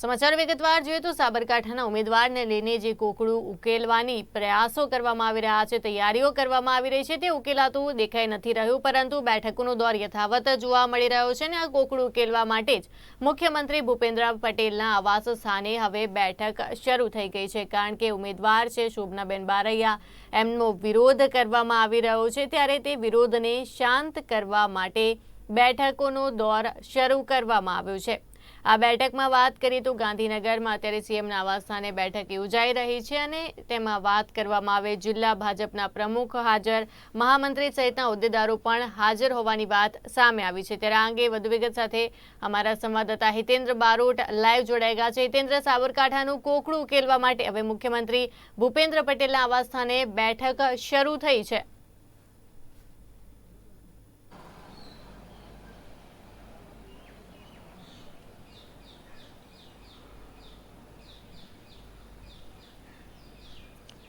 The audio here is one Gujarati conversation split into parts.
સમાચાર વિગતવાર જોઈએ તો સાબરકાંઠાના ઉમેદવારને લઈને જે કોકડું ઉકેલવાની પ્રયાસો કરવામાં આવી રહ્યા છે, તૈયારીઓ કરવામાં આવી રહી છે, તે ઉકેલાતું દેખાઈ નથી રહ્યું, પરંતુ બેઠકોનો દોર યથાવત જોવા મળી રહ્યો છે અને આ કોકડું ઉકેલવા માટે જ મુખ્યમંત્રી ભૂપેન્દ્ર પટેલના આવાસ સ્થાને હવે બેઠક શરૂ થઈ ગઈ છે, કારણ કે ઉમેદવાર છે શોભનાબેન બારૈયા. એમનો વિરોધ કરવામાં આવી રહ્યો છે, ત્યારે તે વિરોધને શાંત કરવા માટે બેઠકોનો દોર શરૂ કરવામાં આવ્યો છે. આ બેઠકમાં વાત કરીએ તો ગાંધીનગરમાં અત્યારે સીએમના આવાસસ્થાને બેઠક યોજાઈ રહી છે અને તેમાં વાત કરવામાં આવે, જિલ્લા ભાજપના પ્રમુખ હાજર, મહામંત્રી સહિતના હોદ્દેદારો પણ હાજર હોવાની વાત સામે આવી છે. ત્યારે આ અંગે વધુ વિગત સાથે અમારા સંવાદદાતા હિતેન્દ્ર બારોટ લાઈવ જોડાઈ ગયા છે. હિતેન્દ્ર સાબરકાંઠાનું કોકડું ઉકેલવા માટે હવે મુખ્યમંત્રી ભૂપેન્દ્ર પટેલના આવાસસ્થાને બેઠક શરૂ થઈ છે.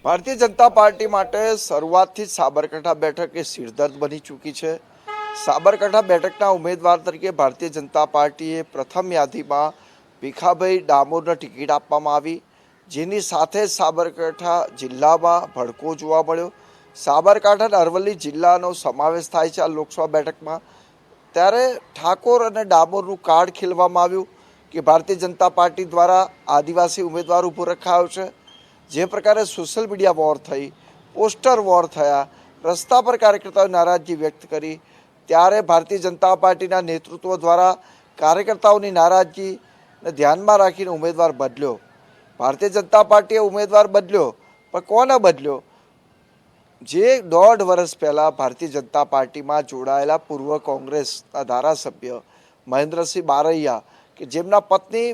ભારતીય જનતા પાર્ટી માટે શરૂઆતથી જ સાબરકાંઠા બેઠક એ સિરદર્દ બની ચૂકી છે. સાબરકાંઠા બેઠકના ઉમેદવાર તરીકે ભારતીય જનતા પાર્ટીએ પ્રથમ યાદીમાં ભીખાભાઈ ડામોરને ટિકિટ આપવામાં આવી, જેની સાથે સાબરકાંઠા જિલ્લામાં ભડકો જોવા મળ્યો. સાબરકાંઠા અને અરવલ્લી જિલ્લાનો સમાવેશ થાય છે આ લોકસભા બેઠકમાં. ત્યારે ઠાકોર અને ડામોરનું કાર્ડ ખીલવામાં આવ્યું કે ભારતીય જનતા પાર્ટી દ્વારા આદિવાસી ઉમેદવાર ઊભો રખાયો છે. જે પ્રકારે સોશિયલ મીડિયા વોર થઈ પોસ્ટર વોર થયા, રસ્તા પર કાર્યકર્તાઓએ નારાજગી વ્યક્ત કરી, ત્યારે ભારતીય જનતા પાર્ટીના નેતૃત્વ દ્વારા કાર્યકર્તાઓની નારાજગીને ધ્યાનમાં રાખીને ઉમેદવાર બદલ્યો. ભારતીય જનતા પાર્ટીએ ઉમેદવાર બદલ્યો, પણ કોને બદલ્યો? જે દોઢ વર્ષ પહેલાં ભારતીય જનતા પાર્ટીમાં જોડાયેલા પૂર્વ કોંગ્રેસના ધારાસભ્ય મહેન્દ્રસિંહ બારૈયા, કે જેમના પત્ની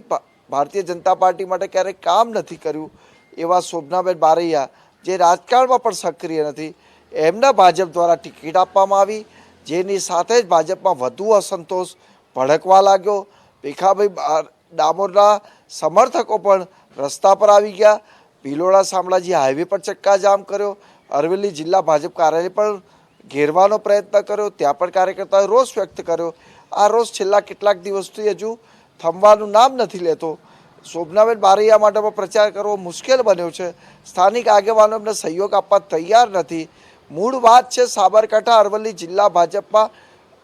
ભારતીય જનતા પાર્ટી માટે ક્યારેય કામ નથી કર્યું એવા શોભનાબેન બારૈયા, જે રાજકારણમાં પણ સક્રિય નથી, એમના ભાજપ દ્વારા ટિકિટ આપવામાં આવી, જેની સાથે જ ભાજપમાં વધુ અસંતોષ ભડકવા લાગ્યો. ભીખાભાઈ ડામોરના સમર્થકો પણ રસ્તા પર આવી ગયા. ભીલોડા શામળાજી હાઈવે પર ચક્કાજામ કર્યો. અરવલ્લી જિલ્લા ભાજપ કાર્યાલય પણ ઘેરવાનો પ્રયત્ન કર્યો. ત્યાં પણ કાર્યકર્તાઓએ રોષ વ્યક્ત કર્યો. આ રોષ છેલ્લા કેટલાક દિવસથી હજુ થમવાનું નામ નથી લેતો. શોભનાબેન બારૈયા માટે પણ પ્રચાર કરવો મુશ્કેલ બન્યો છે. સ્થાનિક આગેવાનો એમને સહયોગ આપવા તૈયાર નથી. મૂળ વાત છે સાબરકાંઠા, અરવલ્લી જિલ્લા ભાજપમાં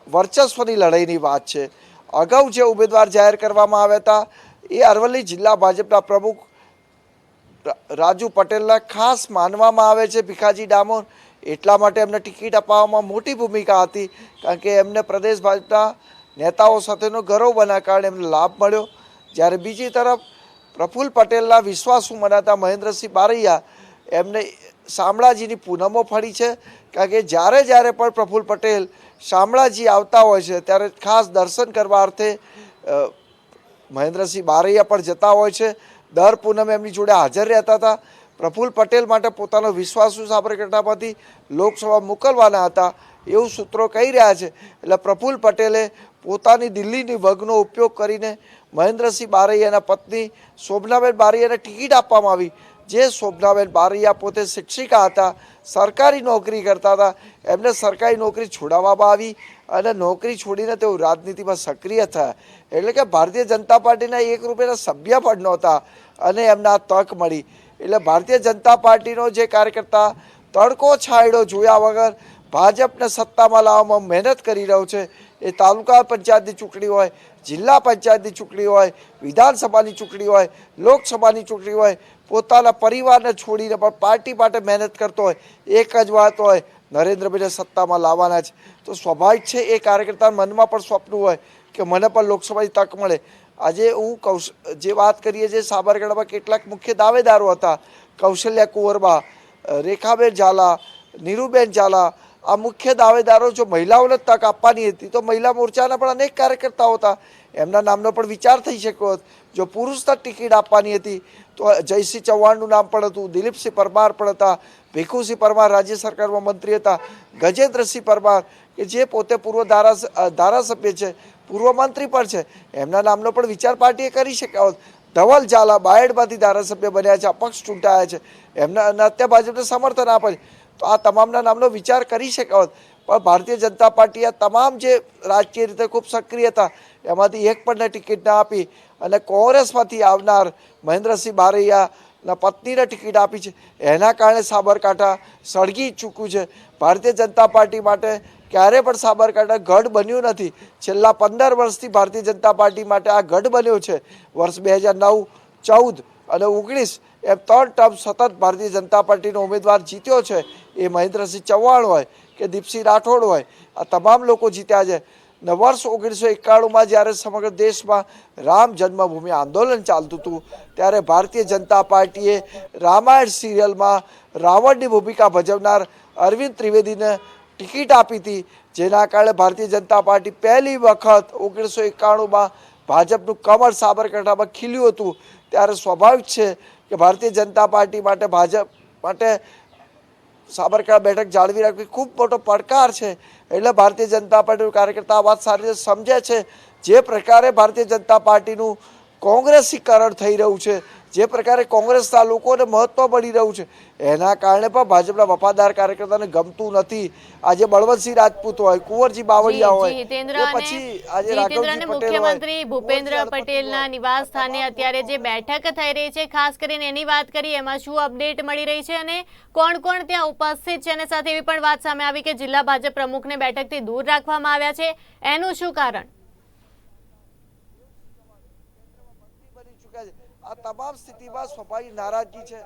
વર્ચસ્વની લડાઈની વાત છે. અગાઉ જે ઉમેદવાર જાહેર કરવામાં આવ્યા હતા, એ અરવલ્લી જિલ્લા ભાજપના પ્રમુખ રાજુ પટેલના ખાસ માનવામાં આવે છે ભીખાજી ડામોર. એટલા માટે એમને ટિકિટ અપાવવામાં મોટી ભૂમિકા હતી, કારણ કે એમને પ્રદેશ ભાજપના નેતાઓ સાથેનો ગૌરવ બના કારણે એમને લાભ મળ્યો. જ્યારે બીજી તરફ પ્રફુલ્લ પટેલના વિશ્વાસુ મનાતા મહેન્દ્રસિંહ બારૈયા એમને શામળાજીની પૂનમો ફળી છે. કારણ કે જ્યારે જ્યારે પણ પ્રફુલ્લ પટેલ શામળાજી આવતા હોય છે, ત્યારે ખાસ દર્શન કરવા અર્થે મહેન્દ્રસિંહ બારૈયા પણ જતા હોય છે. દર પૂનમે એમની જોડે હાજર રહેતા હતા. પ્રફુલ્લ પટેલ માટે પોતાનો વિશ્વાસુ સાબરકાંઠામાંથી લોકસભા મોકલવાના હતા એવું સૂત્રો કહી રહ્યા છે. એટલે પ્રફુલ્લ પટેલે પોતાની દિલ્હીની વગનો ઉપયોગ કરીને મહેન્દ્રસિંહ બારૈયાના પત્ની શોભનાબેન બારૈયાને ટિકિટ આપવામાં આવી. જે શોભનાબેન બારૈયા પોતે શિક્ષિકા હતા, સરકારી નોકરી કરતા હતા, એમને સરકારી નોકરી છોડાવવામાં આવી અને નોકરી છોડીને તેઓ રાજનીતિમાં સક્રિય થયા. એટલે કે ભારતીય જનતા પાર્ટીના એક રૂપિયાના સભ્ય પણ નહોતા અને એમના તક મળી. એટલે ભારતીય જનતા પાર્ટીનો જે કાર્યકર્તા તડકો છાંયડો જોયા વગર ભાજપને સત્તામાં લાવવામાં મહેનત કરી રહ્યો છે. એ તાલુકા પંચાયતની ચૂંટણી હોય, જિલ્લા પંચાયતની ચૂંટણી હોય, વિધાનસભાની ચૂંટણી હોય, લોકસભાની ચૂંટણી હોય, પોતાના પરિવારને છોડીને પણ પાર્ટી માટે મહેનત કરતો હોય, એક જ વાત હોય, નરેન્દ્રભાઈને સત્તામાં લાવવાના છે. તો સ્વાભાવિક છે, એ કાર્યકર્તાના મનમાં પણ સ્વપ્ન હોય કે મને પણ લોકસભાની તક મળે. આજે હું કૌશ, જે વાત કરીએ છીએ સાબરકાંઠામાં કેટલાક મુખ્ય દાવેદારો હતા, કૌશલ્યા કુંવરબા, રેખાબેન ઝાલા, નીરુબેન ઝાલા આ મુખ્ય દાવેદારો જો મહિલાઓને તક આપવાની હતી, તો મહિલા મોરચાના પણ અનેક કાર્યકર્તાઓ હતા. એમના નામનો પણ વિચાર થઈ શક્યો હોત. જો પુરુષને ટિકિટ આપવાની હતી, તો જયસિંહ ચૌહાણનું નામ પણ હતું, દિલીપસિંહ પરમાર પણ હતા, ભીખુસિંહ પરમાર રાજ્ય સરકારમાં મંત્રી હતા, ગજેન્દ્રસિંહ પરમાર, કે જે પોતે પૂર્વ ધારા ધારાસભ્ય છે, પૂર્વ મંત્રી પણ છે, એમના નામનો પણ વિચાર પાર્ટીએ કરી શક્યા હોત. ધવલ ઝાલા બાયડમાંથી ધારાસભ્ય બન્યા છે, અપક્ષ ચૂંટાયા છે. એમના અત્યારે ભાજપને સમર્થન આપે છે. આ તમામના નામનો વિચાર કરી શક્યા હોત. પણ ભારતીય જનતા પાર્ટી આ તમામ જે રાજકીય રીતે ખૂબ સક્રિય હતા, એમાંથી એક પણ ટિકિટ ના આપી અને કોંગ્રેસમાંથી આવનાર મહેન્દ્રસિંહ બારૈયાના પત્નીને ટિકિટ આપી છે. એના કારણે સાબરકાંઠા સળગી ચૂક્યું છે. ભારતીય જનતા પાર્ટી માટે ક્યારે પણ સાબરકાંઠા ગઢ બન્યું નથી. છેલ્લા પંદર વર્ષથી ભારતીય જનતા પાર્ટી માટે આ ગઢ બન્યો છે. વર્ષ બે હજાર નવ, ચૌદ અને ઓગણીસ એમ ત્રણ ટર્મ સતત ભારતીય જનતા પાર્ટીનો ઉમેદવાર જીત્યો છે. એ મહેન્દ્રસિંહ ચૌહાણ હોય કે દીપસિંહ રાઠોડ હોય, આ તમામ લોકો જીત્યા છે. ને વર્ષ ઓગણીસો એકાણુંમાં જ્યારે સમગ્ર દેશમાં રામ જન્મભૂમિ આંદોલન ચાલતું હતું, ત્યારે ભારતીય જનતા પાર્ટીએ રામાયણ સિરિયલમાં રાવણની ભૂમિકા ભજવનાર અરવિંદ ત્રિવેદીને ટિકિટ આપી હતી. જેના કારણે ભારતીય જનતા પાર્ટી પહેલી વખત ઓગણીસો એકાણુંમાં ભાજપનું કમર સાબરકાંઠામાં ખીલ્યું હતું. ત્યારે સ્વાભાવિક છે કે ભારતીય જનતા પાર્ટી માટે ભાજપ માટે સાબરકાંઠા બેઠક જાળવી રાખવી ખૂબ મોટો પડકાર છે. એટલે ભારતીય જનતા પાર્ટીનું કાર્યકર્તા આ વાત સારી રીતે સમજે છે. જે પ્રકારે ભારતીય જનતા પાર્ટીનું કોંગ્રેસીકરણ થઈ રહ્યું છે જે પ્રકારે કોંગ્રેસના લોકોને મહત્વ મળી રહ્યું છે એના કારણે પણ ભાજપના વફાદાર કાર્યકર્તાને ગમતું નથી. આજે બળવંતસિંહ રાજપૂત હોય કુંવરજી બાવળિયા હોય કે પછી આજે રાઘવજી મુખ્યમંત્રી ભૂપેન્દ્ર પટેલના નિવાસ સ્થાને અત્યારે જે બેઠક થઈ રહી છે ખાસ કરીને એની વાત કરી એમાં શું અપડેટ મળી રહી છે અને કોણ કોણ ત્યાં ઉપસ્થિત છે અને સાથે એવી પણ વાત સામે આવી કે જિલ્લા ભાજપ પ્રમુખને બેઠકથી દૂર રાખવામાં આવ્યા છે. એનું શું કારણ? ચૂક્યા છે. આ તમામ સ્થિતિમાં સ્વાભાવિક નારાજગી છે.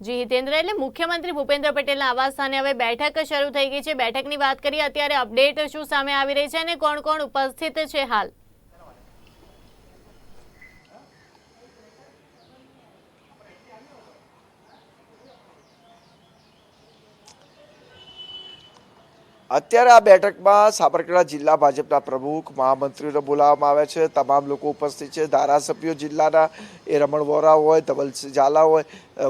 જી, હિતેન્દ્ર, એટલે મુખ્યમંત્રી ભૂપેન્દ્ર પટેલના આવાસ સ્થાને હવે બેઠક શરૂ થઈ ગઈ છે. બેઠકની વાત કરીએ, અત્યારે અપડેટ શું સામે આવી રહી છે અને કોણ કોણ ઉપસ્થિત છે હાલ? અત્યારે આ બેઠકમાં સાબરકાંઠા જિલ્લા ભાજપના પ્રમુખ મહામંત્રીઓને બોલાવવામાં આવ્યા છે. તમામ લોકો ઉપસ્થિત છે. ધારાસભ્યો જિલ્લાના એ રમણ વોરા હોય, ધવલસિંહ ઝાલા હોય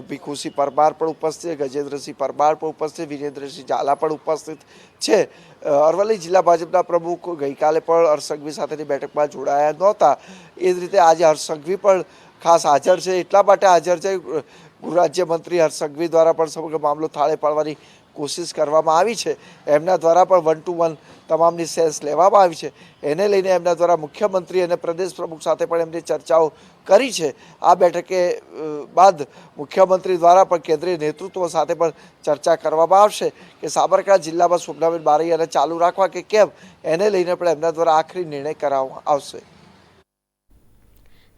ભીખુસિંહ પરમાર પણ ઉપસ્થિત, ગજેન્દ્રસિંહ પરમાર પણ ઉપસ્થિત, વિરેન્દ્રસિંહ ઝાલા પણ ઉપસ્થિત છે. અરવલ્લી જિલ્લા ભાજપના પ્રમુખ ગઈકાલે પણ હર્ષ સાથેની બેઠકમાં જોડાયા નહોતા. એ જ રીતે આજે હર્ષસંઘવી પણ ખાસ હાજર છે. એટલા માટે હાજર છે. ગૃહ રાજ્યમંત્રી દ્વારા પણ સમગ્ર મામલો થાળે પાડવાની કોશિશ કરવામાં આવી છે. એમના દ્વારા પણ વન ટુ વન તમામની સેન્સ લેવામાં આવી છે. એને લઈને એમના દ્વારા મુખ્યમંત્રી અને પ્રદેશ પ્રમુખ સાથે પણ એમની ચર્ચાઓ કરી છે. આ બેઠકે બાદ મુખ્યમંત્રી દ્વારા પણ કેન્દ્રીય નેતૃત્વ સાથે પણ ચર્ચા કરવામાં આવશે કે સાબરકાંઠા જિલ્લામાં શોભનાબેન બારૈયાને ચાલુ રાખવા કે કેમ, એને લઈને પણ એમના દ્વારા આખરી નિર્ણય કરાવવામાં આવશે.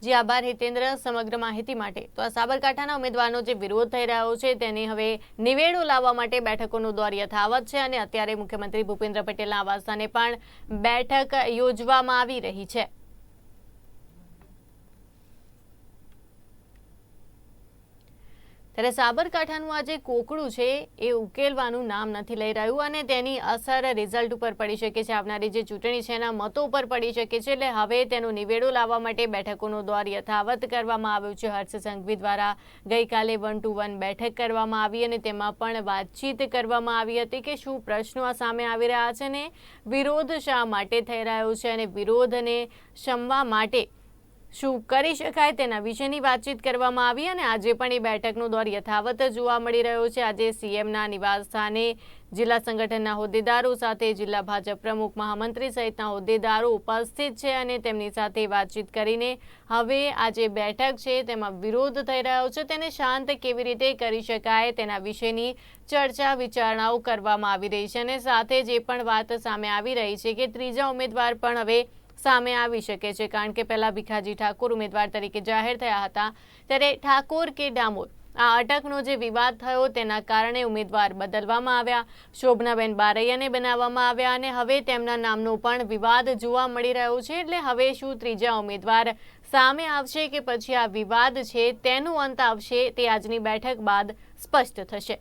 જી, આભાર હિતેન્દ્ર સમગ્ર માહિતી માટે. તો આ સાબરકાંઠાના ઉમેદવારનો જે વિરોધ થઈ રહ્યો છે, તેને હવે નિવેડો લાવવા માટે બેઠકોનો દોર યથાવત છે અને અત્યારે મુખ્યમંત્રી ભૂપેન્દ્ર પટેલના આવાસસ્થાને પણ બેઠક યોજવામાં આવી રહી છે. ત્યારે સાબરકાંઠાનું આ જે કોકડું છે એ ઉકેલવાનું નામ નથી લઈ રહ્યું અને તેની અસર રિઝલ્ટ ઉપર પડી શકે છે. આવનારી જે ચૂંટણી છે એના મતો ઉપર પડી શકે છે. એટલે હવે તેનો નિવેડો લાવવા માટે બેઠકોનો દોર યથાવત કરવામાં આવ્યો છે. હર્ષ સંઘવી દ્વારા ગઈકાલે વન ટુ વન બેઠક કરવામાં આવી અને તેમાં પણ વાતચીત કરવામાં આવી હતી કે શું પ્રશ્નો આ સામે આવી રહ્યા છે ને વિરોધ શા માટે થઈ રહ્યો છે અને વિરોધને શમવા માટે શું કરી શકાય તેના વિશેની વાતચીત કરવામાં આવી અને આજે પણ એ બેઠકનો દોર યથાવત જોવા મળી રહ્યો છે. આજે સીએમના નિવાસ સ્થાને જિલ્લા સંગઠનના હોદ્દેદારો સાથે જિલ્લા ભાજપ પ્રમુખ મહામંત્રી સહિતના હોદ્દેદારો ઉપસ્થિત છે અને તેમની સાથે વાતચીત કરીને હવે આ જે બેઠક છે તેમાં વિરોધ થઈ રહ્યો છે. તેને શાંત કેવી રીતે કરી શકાય તેના વિશેની ચર્ચા, વિચારણાઓ કરવામાં આવી રહી છે અને સાથે જે પણ વાત સામે આવી રહી છે કે ત્રીજા ઉમેદવાર પણ હવે સામે આવી શકે છે. કારણ કે પહેલા ભીખાજી ઠાકોર ઉમેદવાર તરીકે જાહેર થયા હતા, ત્યારે ઠાકોર કે ડામોર આ અટકનો જે વિવાદ થયો તેના કારણે ઉમેદવાર બદલવામાં આવ્યા, શોભનાબેન બારૈયાને બનાવવામાં આવ્યા અને હવે તેમના નામનો પણ વિવાદ જોવા મળી રહ્યો છે. એટલે હવે શું ત્રીજા ઉમેદવાર સામે આવશે કે પછી આ વિવાદ છે, તેનું અંત આવશે તે આજની બેઠક બાદ સ્પષ્ટ થશે.